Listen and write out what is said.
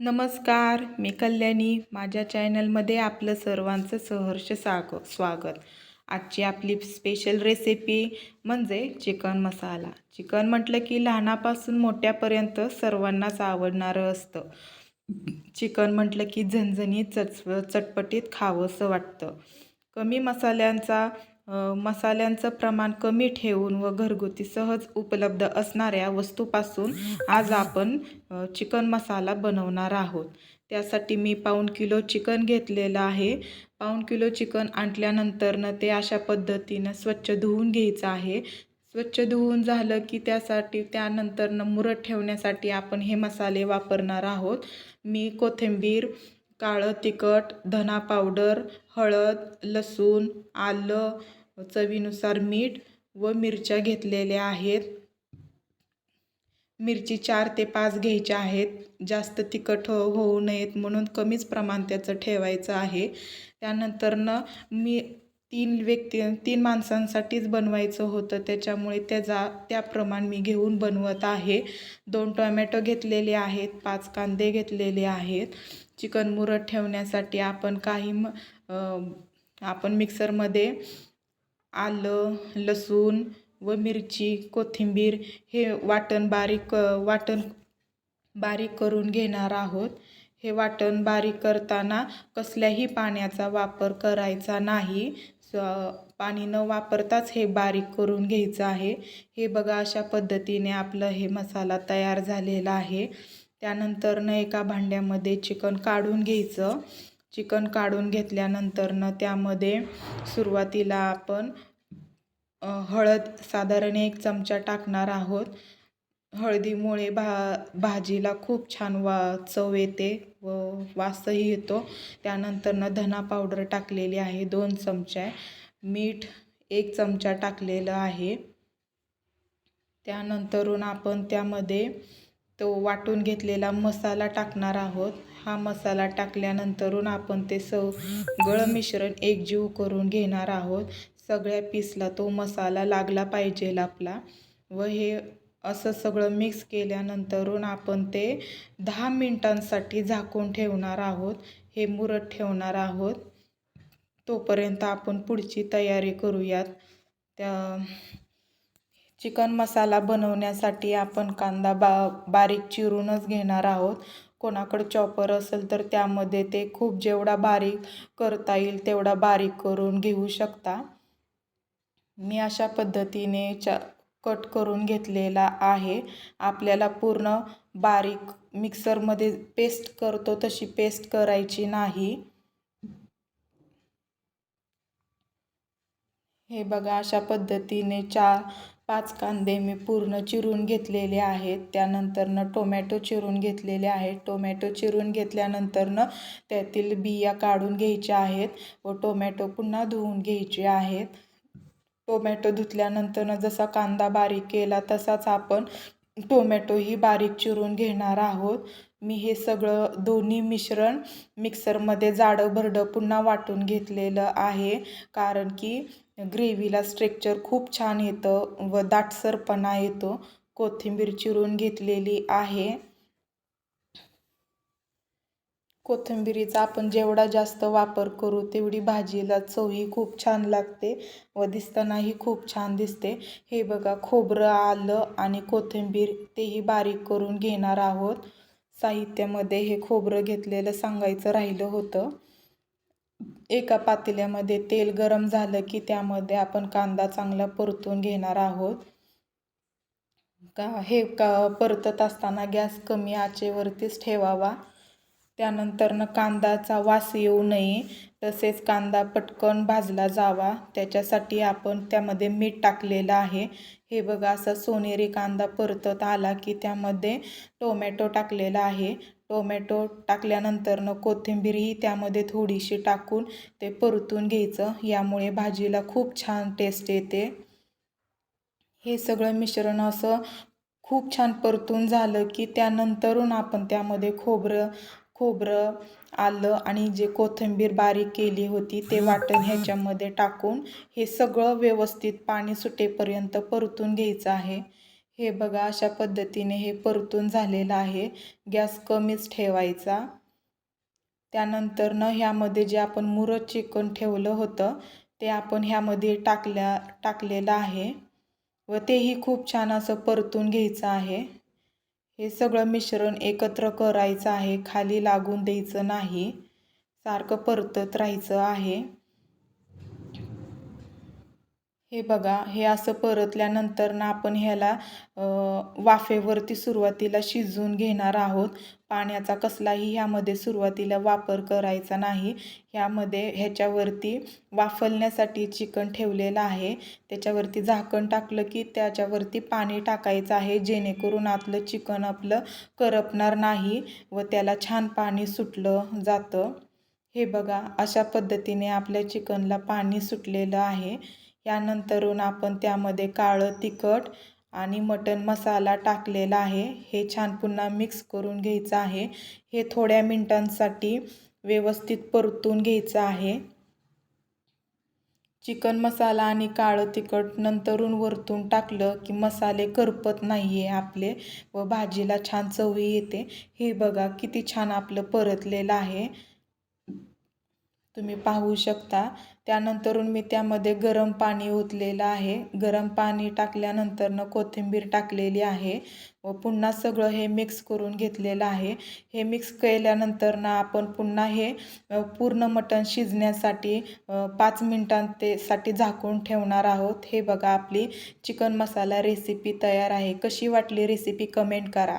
नमस्कार मी कल्याणी. माझ्या चॅनलमध्ये आपलं सर्वांचं सहर्ष साग स्वागत. आजची आपली स्पेशल रेसिपी म्हणजे चिकन मसाला. चिकन म्हटलं की लहानापासून मोठ्यापर्यंत सर्वांनाच आवडणारं असतं. चिकन म्हटलं की झणझणीत चचव चटपटीत खावंसं वाटतं. कमी मसाल्यांचा मसाल्यांचं प्रमाण कमी ठेवून व घरगुती सहज उपलब्ध असणाऱ्या वस्तूपासून आज आपण चिकन मसाला बनवणार आहोत. त्यासाठी मी पाऊण किलो चिकन घेतलेलं आहे. पाऊण किलो चिकन आणल्यानंतरनं ते अशा पद्धतीनं स्वच्छ धुवून घ्यायचं आहे. स्वच्छ धुवून झालं की त्यासाठी त्यानंतरनं मुरत ठेवण्यासाठी आपण हे मसाले वापरणार आहोत. मी कोथिंबीर काळं तिखट धना पावडर हळद लसूण आलं चवीनुसार मीठ व मिरच्या घेतलेल्या आहेत. मिरची चार ते पाच घ्यायच्या आहेत. जास्त तिखट हो होऊ नयेत म्हणून कमीच प्रमाण त्याचं ठेवायचं आहे. त्यानंतरनं मी तीन व्यक्ती तीन माणसांसाठीच बनवायचं होतं. त्याच्यामुळे त्याचा त्याप्रमाण मी घेऊन बनवत आहे. दोन टोमॅटो घेतलेले आहेत. पाच कांदे घेतलेले आहेत. चिकन मुरत ठेवण्यासाठी आपण काही म आपण मिक्सरमध्ये आलं लसूण व मिरची कोथिंबीर हे वाटण बारीक वाटण बारीक करून घेणार आहोत. हे वाटण बारीक करताना कसल्याही पाण्याचा वापर करायचा नाही. स पाणी न वापरताच हे बारीक करून घ्यायचं आहे. हे बघा अशा पद्धतीने आपलं हे मसाला तयार झालेला आहे. त्यानंतरनं एका भांड्यामध्ये चिकन काढून घ्यायचं. चिकन काढून घेतल्यानंतरनं त्यामध्ये सुरुवातीला आपण हळद साधारण एक चमचा टाकणार आहोत. हळदीमुळे भा भाजीला खूप छान वा चव येते व वासही येतो. त्यानंतरनं धना पावडर टाकलेली आहे दोन चमचे. मीठ एक चमचा टाकलेलं आहे. त्यानंतरून आपण त्यामध्ये तो वाटून घेतलेला मसाला टाकणार आहोत. हा मसाला टाकल्यानंतरून आपण ते सगळं मिश्रण एकजीव करून घेणार आहोत. सगळ्या पीसला तो मसाला लागला पाहिजेल आपला. व हे असं सगळं मिक्स केल्यानंतरून आपण ते दहा मिनटांसाठी झाकून ठेवणार आहोत. हे मुरत ठेवणार आहोत. तोपर्यंत आपण पुढची तयारी करूयात. त्या चिकन मसाला बनवण्यासाठी आपण कांदा बा बारीक चिरूनच घेणार आहोत. कोणाकडं चॉपर असेल तर त्यामध्ये ते खूप जेवढा बारीक करता येईल तेवढा बारीक करून घेऊ शकता. मी अशा पद्धतीने चा कट करून घेतलेला आहे. आपल्याला पूर्ण बारीक मिक्सरमध्ये पेस्ट करतो तशी पेस्ट करायची नाही. हे बघा अशा पद्धतीने चार पाच कांदे मी पूर्ण चिरून घेतलेले आहेत. त्यानंतरनं टोमॅटो चिरून घेतलेले आहेत. टोमॅटो चिरून घेतल्यानंतरनं त्यातील बिया काढून घ्यायच्या आहेत व टोमॅटो पुन्हा धुवून घ्यायचे आहेत. टोमॅटो धुतल्यानंतरनं जसा कांदा बारीक केला तसाच आपण टोमॅटोही बारीक चिरून घेणार आहोत. मी हे सगळं दोन्ही मिश्रण मिक्सरमध्ये जाडं भरडं पुन्हा वाटून घेतलेलं आहे. कारण की ग्रेव्हीला स्ट्रेक्चर खूप छान येतं व दाटसरपणा येतो. कोथिंबीर चिरून घेतलेली आहे. कोथिंबिरीचा आपण जेवढा जास्त वापर करू तेवढी भाजीला चवही खूप छान लागते व दिसतानाही खूप छान दिसते. हे बघा खोबरं आलं आणि कोथिंबीर तेही बारीक करून घेणार आहोत. साहित्यामध्ये हे खोबरं घेतलेलं सांगायचं राहिलं होतं. एका पातेल्यामध्ये तेल गरम झालं की त्यामध्ये आपण कांदा चांगला परतून घेणार आहोत. का हे का परतत असताना गॅस कमी आचेवरतीच ठेवावा. त्यानंतरनं कांदाचा वास येऊ नये तसेच कांदा पटकन भाजला जावा. त्याच्यासाठी आपण त्यामध्ये मीठ टाकलेलं आहे. हे बघा असा सोनेरी कांदा परतत आला की त्यामध्ये टोमॅटो टाकलेला आहे. टोमॅटो टाकल्यानंतरनं कोथिंबीरही त्यामध्ये थोडीशी टाकून ते परतून घ्यायचं. यामुळे भाजीला खूप छान टेस्ट येते. हे सगळं मिश्रण असं खूप छान परतून झालं की त्यानंतरून आपण त्यामध्ये खोबरं खोबरं आलं आणि जे कोथिंबीर बारीक केली होती ते वाटण ह्याच्यामध्ये टाकून हे सगळं व्यवस्थित पाणी सुटेपर्यंत परतून घ्यायचं आहे. हे बघा अशा पद्धतीने हे परतून झालेलं आहे. गॅस कमीच ठेवायचा. त्यानंतर न ह्यामध्ये जे आपण मुरत चिकन ठेवलं होतं ते आपण ह्यामध्ये टाकल्या टाकलेलं आहे. व तेही खूप छान असं परतून घ्यायचं आहे. हे सगळं मिश्रण एकत्र करायचं आहे खाली लागून द्यायचं नाही सारखं परतत राहायचं आहे. हे बघा हे असं परतल्यानंतर ना आपण ह्याला वाफेवरती सुरुवातीला शिजवून घेणार आहोत. पाण्याचा कसलाही ह्यामध्ये सुरुवातीला वापर करायचा नाही. ह्यामध्ये ह्याच्यावरती वाफलण्यासाठी चिकन ठेवलेलं आहे. त्याच्यावरती झाकण टाकलं की त्याच्यावरती पाणी टाकायचं आहे जेणेकरून आतलं चिकन आपलं करपणार नाही व त्याला छान पाणी सुटलं जातं. हे बघा अशा पद्धतीने आपल्या चिकनला पाणी सुटलेलं आहे. यानंतरून आपण त्यामध्ये काळं तिखट आणि मटण मसाला टाकलेला आहे. हे छान पुन्हा मिक्स करून घ्यायचं आहे. हे थोड्या मिनटांसाठी व्यवस्थित परतून घ्यायचं आहे. चिकन मसाला आणि काळं तिखट नंतरून वरतून टाकलं की मसाले करपत नाही आहे आपले व भाजीला छान चवही येते. हे बघा किती छान आपलं परतलेलं आहे. तुम्ही पाहू शकता. त्यानंतरून मी त्यामध्ये गरम पाणी ओतलेलं आहे. गरम पाणी टाकल्यानंतरनं कोथिंबीर टाकलेली आहे व पुन्हा सगळं हे मिक्स करून घेतलेलं आहे. हे मिक्स केल्यानंतरनं आपण पुन्हा हे पूर्ण मटण शिजण्यासाठी पाच मिनटांसाठी झाकून ठेवणार आहोत. हे बघा आपली चिकन मसाला रेसिपी तयार आहे. कशी वाटली रेसिपी कमेंट करा.